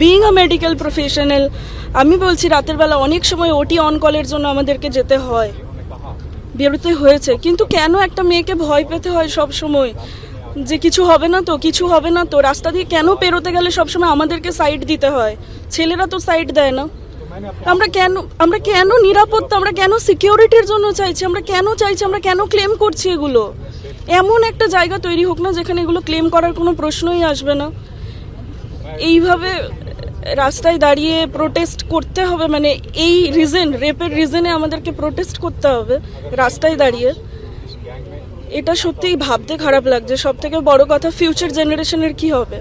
Being আ medical professional আমি বলছি রাতের বেলা অনেক সময় ওটি অন কলের জন্য আমাদেরকে যেতে হয়। বেরোতে হয়েছে। কিন্তু কেন একটা মেয়েকে ভয় পেতে হয় সব সময়? যে কিছু হবে না তো, কিছু হবে না তো, রাস্তা দিয়ে কেন পেরোতে গেলে সবসময় আমাদেরকে সাইড দিতে হয়? ছেলেরা তো সাইড দেয় না। আমরা কেন আমরা কেন নিরাপত্তা, আমরা কেন সিকিউরিটির জন্য চাইছি? আমরা কেন চাইছি, আমরা কেন ক্লেম করছি এগুলো? এমন একটা জায়গা তৈরি হোক না, যেখানে এগুলো ক্লেম করার কোনো প্রশ্নই আসবে না। এইভাবে রাস্তায় দাঁড়িয়ে প্রোটেস্ট করতে হবে মানে এই রিজন রেপের রিজনে আমাদেরকে প্রোটেস্ট করতে হবে রাস্তায় দাঁড়িয়ে। এটা সত্যিই ভাবতে খারাপ লাগছে। সব থেকে বড় কথা ফিউচার জেনারেশনের কি হবে?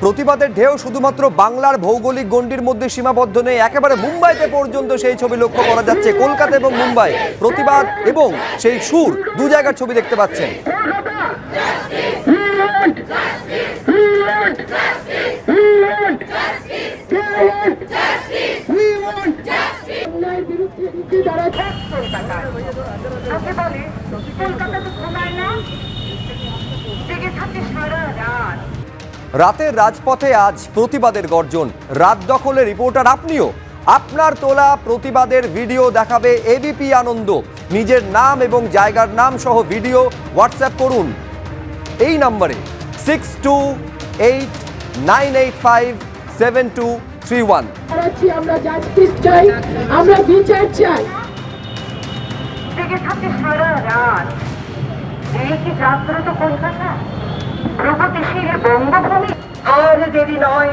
প্রতিবাদের ঢেউ শুধুমাত্র বাংলার ভৌগোলিক গণ্ডির মধ্যে সীমাবদ্ধ নেই একেবারে মুম্বাইতে পর্যন্ত সেই ছবি লক্ষ্য করা যাচ্ছে। কলকাতা এবং মুম্বাই প্রতিবাদ এবং সেই সুর দু জায়গার ছবি দেখতে পাচ্ছেন। রাতের রাজপথে আজ প্রতিবাদের গর্জন। রাত দখলে রিপোর্টার আপনিও। আপনার তোলা প্রতিবাদের ভিডিও দেখাবে এবিপি আনন্দ। নিজের নাম এবং জায়গার নাম সহ ভিডিও হোয়াটসঅ্যাপ করুন। এই নম্বরে six two eight nine eight five seven two three one আমরা জাস্টিস চাই আমরা বিচার চাই। জেগে থাকে সারা রাত এই কি জাগ্রত কলকাতা প্রগতিশীল বঙ্গভূমি আর দেরি নয়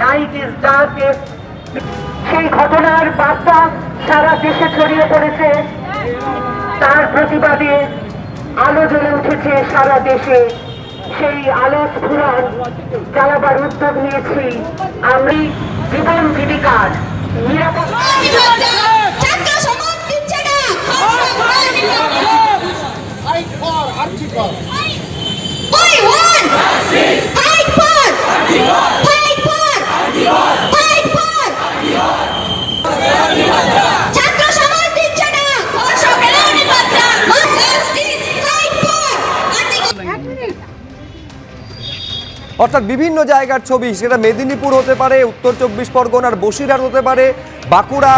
নাইট ইজ ডার্কেস্ট সেই ঘটনার বার্তা সারা দেশে ছড়িয়ে পড়েছে। তার প্রতিবাদে আলো জ্বলে উঠেছে সারা দেশে। সেই আলো স্ফুরণ চালাবার উদ্যোগ নিয়েছি। আমি জীবন জীবিকার নিরাপদ fight for fight for fight for ছাত্র সমাজ দিচ্ছে না অশোকের নিরাপত্তা জাস্টিস ফাইট ফর অর্থাৎ বিভিন্ন জায়গার ছবি, সেটা মেদিনীপুর হতে পারে, উত্তর চব্বিশ পরগনার বসিরহাট হতে পারে, বাঁকুড়া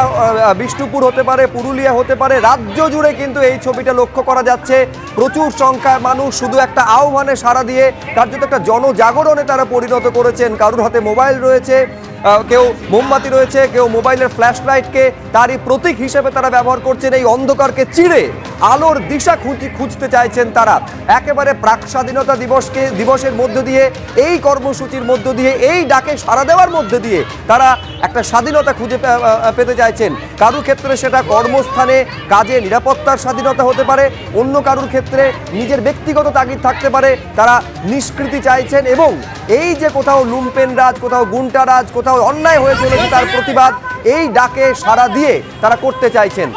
বিষ্ণুপুর হতে পারে, পুরুলিয়া হতে পারে, রাজ্য জুড়ে কিন্তু এই ছবিটা লক্ষ্য করা যাচ্ছে। প্রচুর সংখ্যায় মানুষ শুধু একটা আহ্বানে সাড়া দিয়ে কার্যত একটা জনজাগরণে তারা পরিণত করেছেন। কারোর হাতে মোবাইল রয়েছে কেউ মোমবাতি রয়েছে, কেউ মোবাইলের ফ্ল্যাশ লাইটকে তারই প্রতীক হিসেবে তারা ব্যবহার করছেন। এই অন্ধকারকে চিড়ে আলোর দিশা খুঁজি খুঁজতে চাইছেন তারা। একেবারে প্রাক স্বাধীনতা দিবসকে, দিবসের মধ্য দিয়ে, এই কর্মসূচির মধ্য দিয়ে, এই ডাকে সাড়া দেওয়ার মধ্যে দিয়ে তারা একটা স্বাধীনতা খুঁজে পেতে চাইছেন। কারুর ক্ষেত্রে সেটা কর্মস্থানে, কাজে নিরাপত্তার স্বাধীনতা হতে পারে, অন্য কারুর ক্ষেত্রে নিজের ব্যক্তিগত তাগিদ থাকতে পারে, তারা নিষ্কৃতি চাইছেন এবং এই যে কোথাও লুম্পেন রাজ, কোথাও গুন্টা রাজ, কোথাও অন্যায় হয়ে চলেছে তার প্রতিবাদ, এই ডাকে সাড়া দিয়ে তারা করতে চাইছেন।